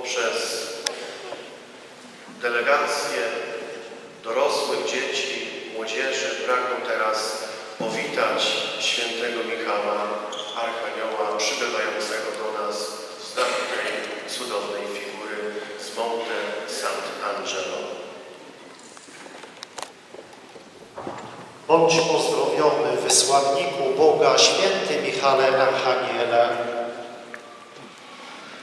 poprzez delegacje dorosłych, dzieci, młodzieży pragnę teraz powitać świętego Michała, Archanioła przybywającego do nas z dawnej, cudownej figury z Monte Sant'Angelo. Bądź pozdrowiony, wysłanniku Boga, święty Michale Archaniele.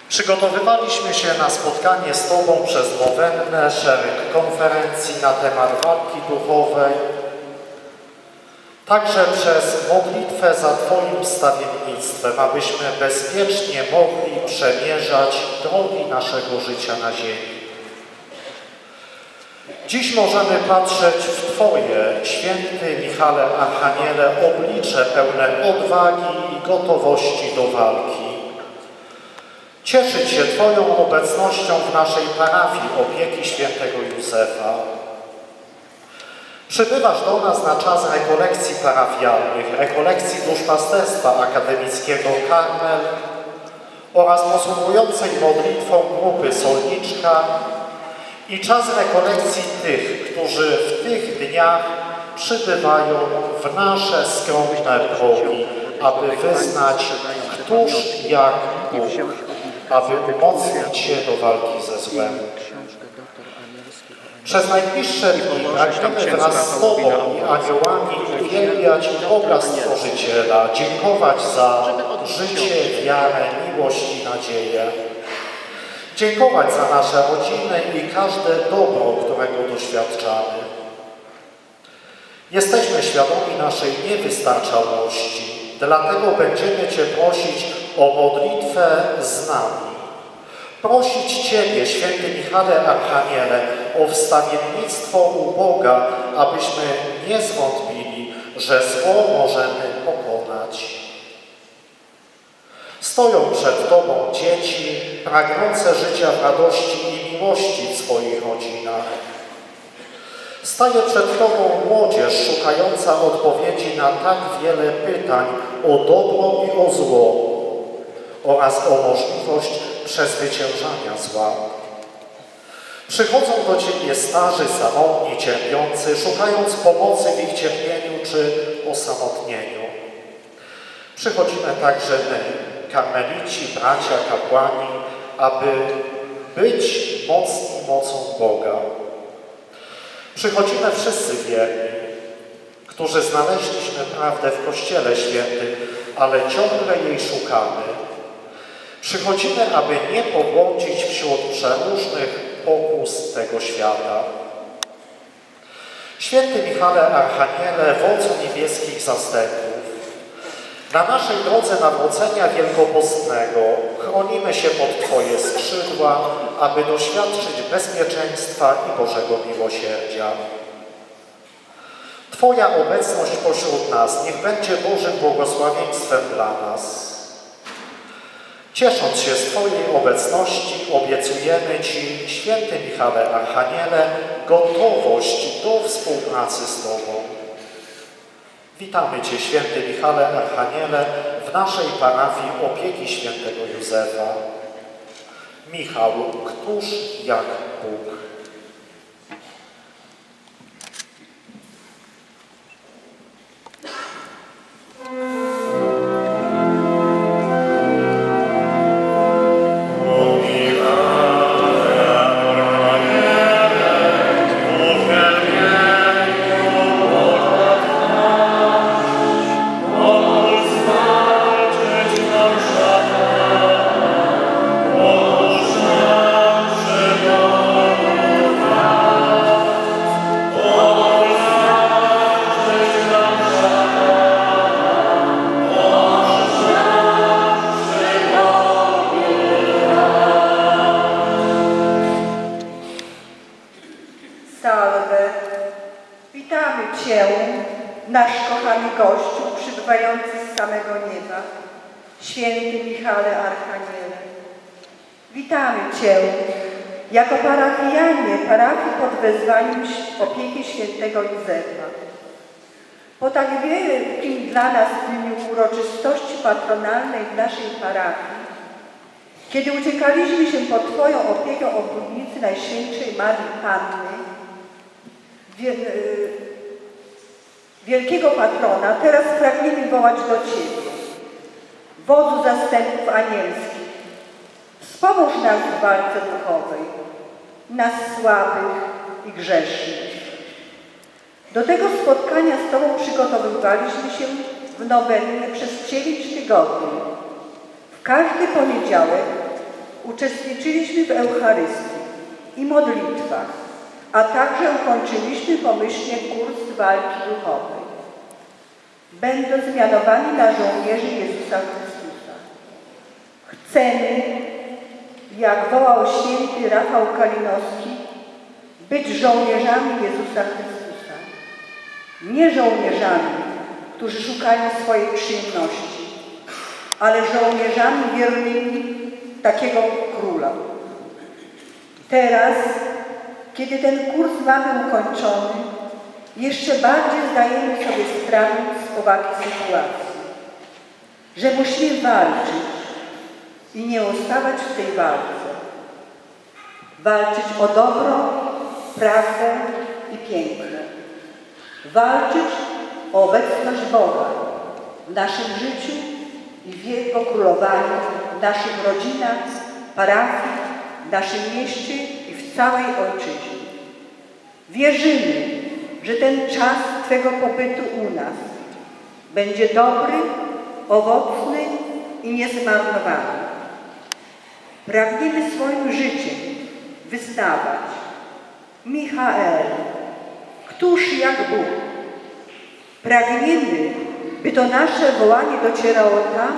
Przygotowywaliśmy się na spotkanie z Tobą przez nowennę, szereg konferencji na temat walki duchowej, także przez modlitwę za Twoim stawiennictwem, abyśmy bezpiecznie mogli przemierzać drogi naszego życia na ziemi. Dziś możemy patrzeć w Twoje, święty Michale Archaniele, oblicze pełne odwagi i gotowości do walki. Cieszyć się Twoją obecnością w naszej parafii opieki świętego Józefa. Przybywasz do nas na czas rekolekcji parafialnych, rekolekcji duszpasterstwa akademickiego Karmel oraz posługującej modlitwą grupy Solniczka i czas rekolekcji tych, którzy w tych dniach przybywają w nasze skromne progi, aby wyznać, któż jak Bóg, aby umocnić się do walki ze złem. Przez najbliższe dni pragniemy wraz z Tobą i aniołami uwielbiać Boga Stworzyciela, dziękować za życie, wiarę, miłość i nadzieję. Dziękować za nasze rodziny i każde dobro, którego doświadczamy. Jesteśmy świadomi naszej niewystarczalności, dlatego będziemy Cię prosić o modlitwę z nami. Prosić Ciebie, święty Michale Archaniele, o wstawiennictwo u Boga, abyśmy nie zwątpili, że zło możemy pokonać. Stoją przed Tobą dzieci pragnące życia w radości i miłości w swoich rodzinach. Staje przed Tobą młodzież szukająca odpowiedzi na tak wiele pytań o dobro i o zło oraz o możliwość przezwyciężania zła. Przychodzą do Ciebie starzy, samotni, cierpiący, szukając pomocy w ich cierpieniu czy osamotnieniu. Przychodzimy także my, karmelici, bracia, kapłani, aby być mocni mocą Boga. Przychodzimy wszyscy wierni, którzy znaleźliśmy prawdę w Kościele Świętym, ale ciągle jej szukamy. Przychodzimy, aby nie pobłądzić wśród przeróżnych pokus tego świata. Święty Michale Archaniele, wodzu niebieskich zastępów, na naszej drodze nawrócenia wielkopostnego chronimy się pod Twoje skrzydła, aby doświadczyć bezpieczeństwa i Bożego miłosierdzia. Twoja obecność pośród nas niech będzie Bożym błogosławieństwem dla nas. Ciesząc się z Twojej obecności, obiecujemy Ci, święty Michale Archaniele, gotowość do współpracy z Tobą. Witamy Cię, święty Michale Archaniele, w naszej parafii opieki świętego Józefa. Michał, któż jak Bóg? Przybywający z samego nieba, święty Michale Archaniele. Witamy Cię jako parafianie parafii pod wezwaniem opieki świętego Józefa. Po tak wielkim dla nas dniu uroczystości patronalnej w naszej parafii, kiedy uciekaliśmy się pod Twoją opiekę obludnicy Najświętszej Marii Panny, y, wielkiego patrona, teraz pragniemy wołać do Ciebie, wodzu zastępów anielskich. Wspomóż nas w walce duchowej, nas słabych i grzesznych. Do tego spotkania z Tobą przygotowywaliśmy się w nowennie przez dziewięć tygodni. W każdy poniedziałek uczestniczyliśmy w Eucharystii i modlitwach, a także ukończyliśmy pomyślnie kurs walki duchowej. Będąc mianowani na żołnierzy Jezusa Chrystusa. Chcemy, jak wołał święty Rafał Kalinowski, być żołnierzami Jezusa Chrystusa. Nie żołnierzami, którzy szukają swojej przyjemności, ale żołnierzami wiernymi takiego króla. Teraz, kiedy ten kurs mamy ukończony, jeszcze bardziej zdajemy sobie sprawę z powagi sytuacji, że musimy walczyć i nie ustawać w tej walce. Walczyć o dobro, prawdę i piękno. Walczyć o obecność Boga w naszym życiu i w Jego królowaniu, w naszych rodzinach, parafii, w naszym mieście całej Ojczyźnie. Wierzymy, że ten czas Twego pobytu u nas będzie dobry, owocny i niezmarnowany. Pragniemy swoim życiem wyznawać Michael, któż jak Bóg. Pragniemy, by to nasze wołanie docierało tam,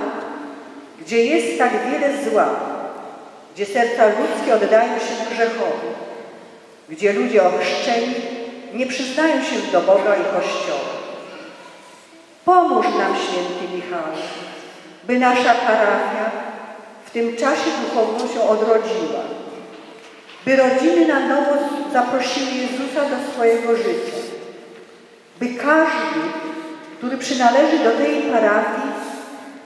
gdzie jest tak wiele zła, gdzie serca ludzkie oddają się grzechowi, gdzie ludzie ochrzczeni nie przyznają się do Boga i Kościoła. Pomóż nam, święty Michał, by nasza parafia w tym czasie duchowną się odrodziła, by rodziny na nowo zaprosiły Jezusa do swojego życia, by każdy, który przynależy do tej parafii,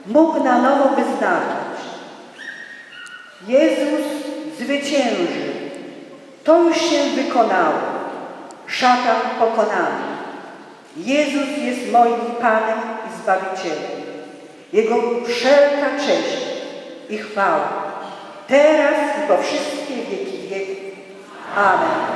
mógł na nowo wyznawać. Jezus zwyciężył. To już się wykonało. Szatan pokonany. Jezus jest moim Panem i Zbawicielem. Jego wszelka cześć i chwała. Teraz i po wszystkie wieki wieków. Amen.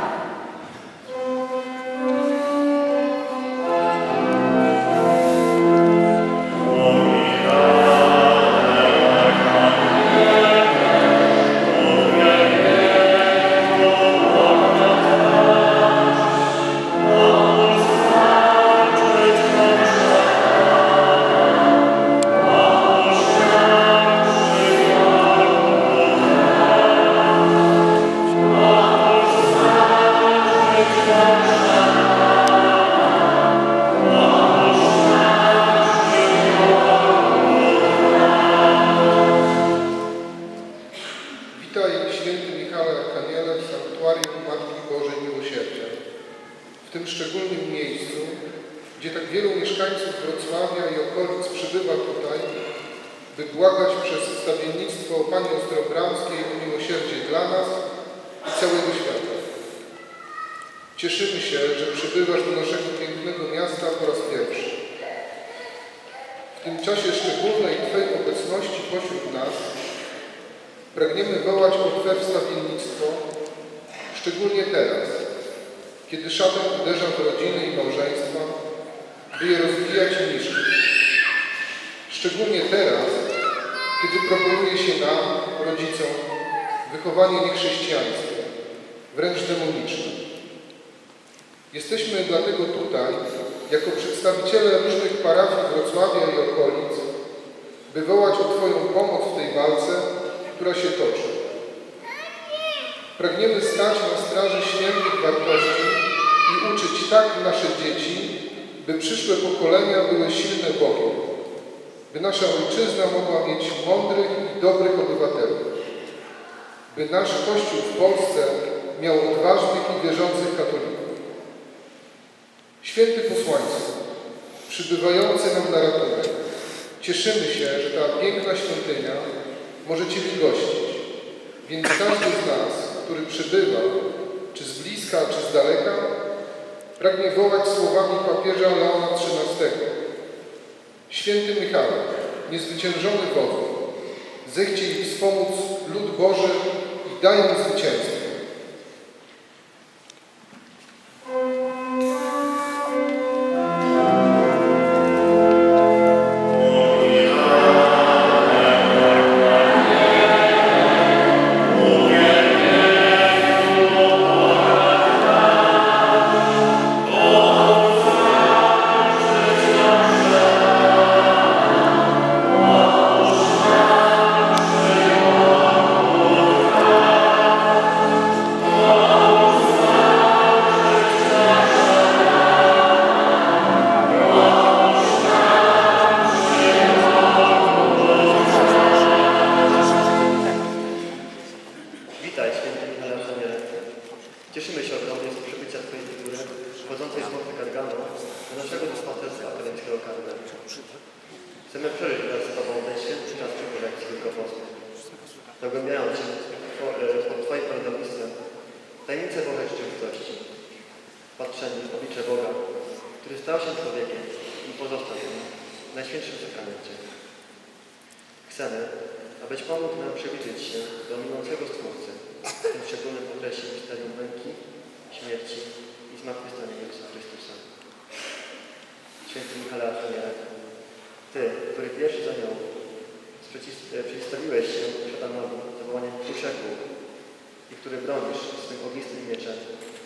By błagać przez wstawiennictwo Pani Ostrobramskiej o miłosierdzie dla nas i całego świata. Cieszymy się, że przybywasz do naszego pięknego miasta po raz pierwszy. W tym czasie szczególnej Twej obecności pośród nas Pragniemy wołać o Twe wstawiennictwo, szczególnie teraz, kiedy szatan uderza w rodziny i małżeństwa, by je rozbijać i niszczyć. Szczególnie teraz, kiedy proponuje się nam, rodzicom, wychowanie niechrześcijańskie, wręcz demoniczne. Jesteśmy dlatego tutaj, jako przedstawiciele różnych parafii Wrocławia i okolic, by wołać o Twoją pomoc w tej walce, która się toczy. Pragniemy stać na straży świętych wartości i uczyć tak nasze dzieci, by przyszłe pokolenia były silne Bogiem, by nasza ojczyzna mogła mieć mądrych i dobrych obywateli, by nasz Kościół w Polsce miał odważnych i wierzących katolików. Święty posłańcu, przybywający nam na ratunek, cieszymy się, że ta piękna świątynia może Ciebie gościć. Więc każdy z nas, który przybywa, czy z bliska, czy z daleka, pragnie wołać słowami papieża Leona XIII. Święty Michał, niezwyciężony wodzu, zechciej wspomóc lud Boży i daj mu zwycięstwo. Chcemy, abyś pomógł nam przewidzieć się do minącego Stwórcy, w tym szczególnym okresie misterium męki, śmierci i zmartwychwstania Jezusa Chrystusa. Święty Michale Archaniele, Ty, który pierwszy za nią e, przeciwstawiłeś się szatanowi zawołaniem Tuszeku i który bronisz swym ognistym mieczem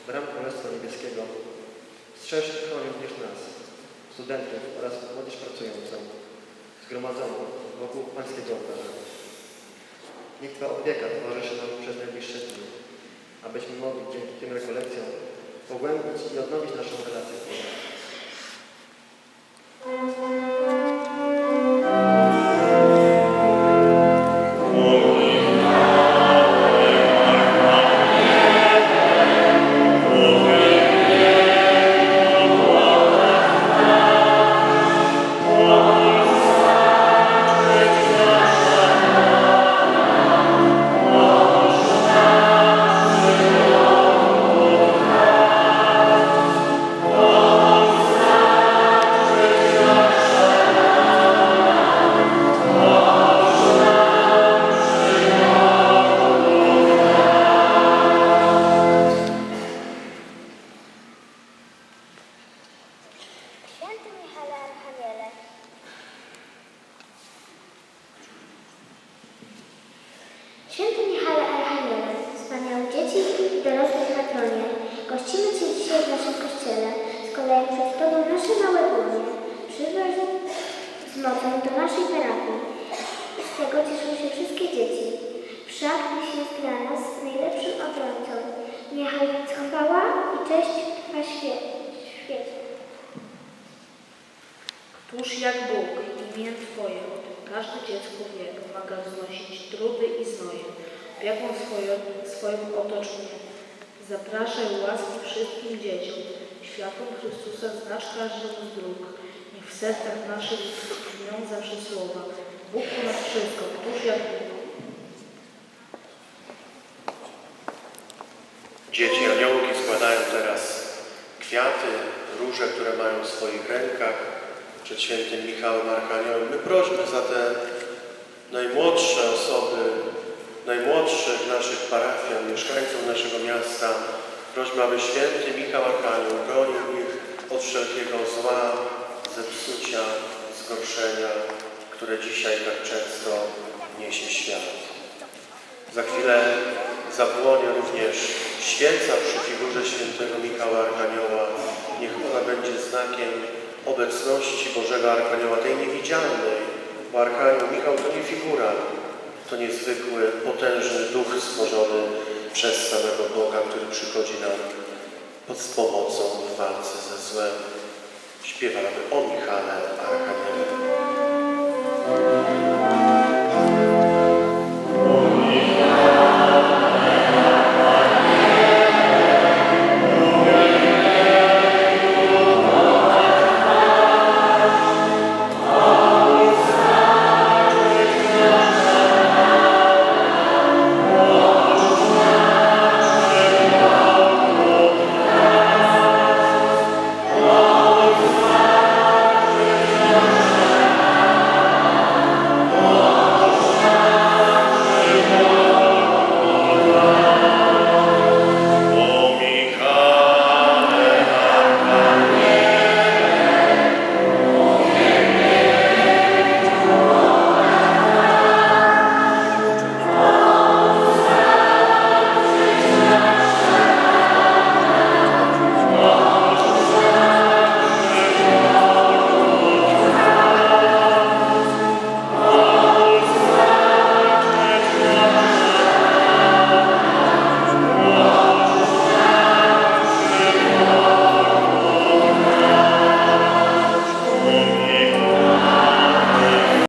bram Królestwa Niebieskiego, strzeż i chroni również nas, studentów oraz młodzież pracującą, zgromadzoną wokół Pańskiego ołtarza. Niech Twoja opieka towarzyszy nam przez najbliższe dni, abyśmy mogli dzięki tym rekolekcjom pogłębić i odnowić naszą relację z Bogiem. Święty Michale Archaniele, wspaniałe dzieci i dorosłe patronie, gościmy Cię dzisiaj w naszym kościele, z kolei przed Tobą nasze małe dłonie. Przybył z mocą do naszej parafii. Z tego cieszą się wszystkie dzieci. Wszak Tyś jest dla nas najlepszym obrońcą. Niechaj więc chwała i cześć świe- świecie. Któż jak Bóg imię Twoje, każde dziecko wie, pomaga znosić trudy i znoje. Opieką swoją, swoją otocz mnie. Zapraszaj łaski wszystkim dzieciom. Światłem Chrystusa znacz każdemu z dróg. Niech w sercach naszych brzmią zawsze słowa. Bóg ponad wszystko, któż jak Bóg. Dzieci aniołki składają teraz kwiaty, róże, które mają w swoich rękach przed świętym Michałem Archaniołem. My prośmy za te najmłodsze osoby, najmłodszych naszych parafian, mieszkańców naszego miasta. Prośmy, aby święty Michał Archanioł bronił ich od wszelkiego zła, zepsucia, zgorszenia, które dzisiaj tak często niesie świat. Za chwilę zapłonie również świeca przy figurze świętego Michała Archanioła. Niech ona będzie znakiem obecności Bożego Archanioła, tej niewidzialnej, bo Archanioł Michał to nie figura, to niezwykły, potężny duch stworzony przez samego Boga, który przychodzi nam pod z pomocą w walce ze złem. Śpiewamy o Michale Archaniele.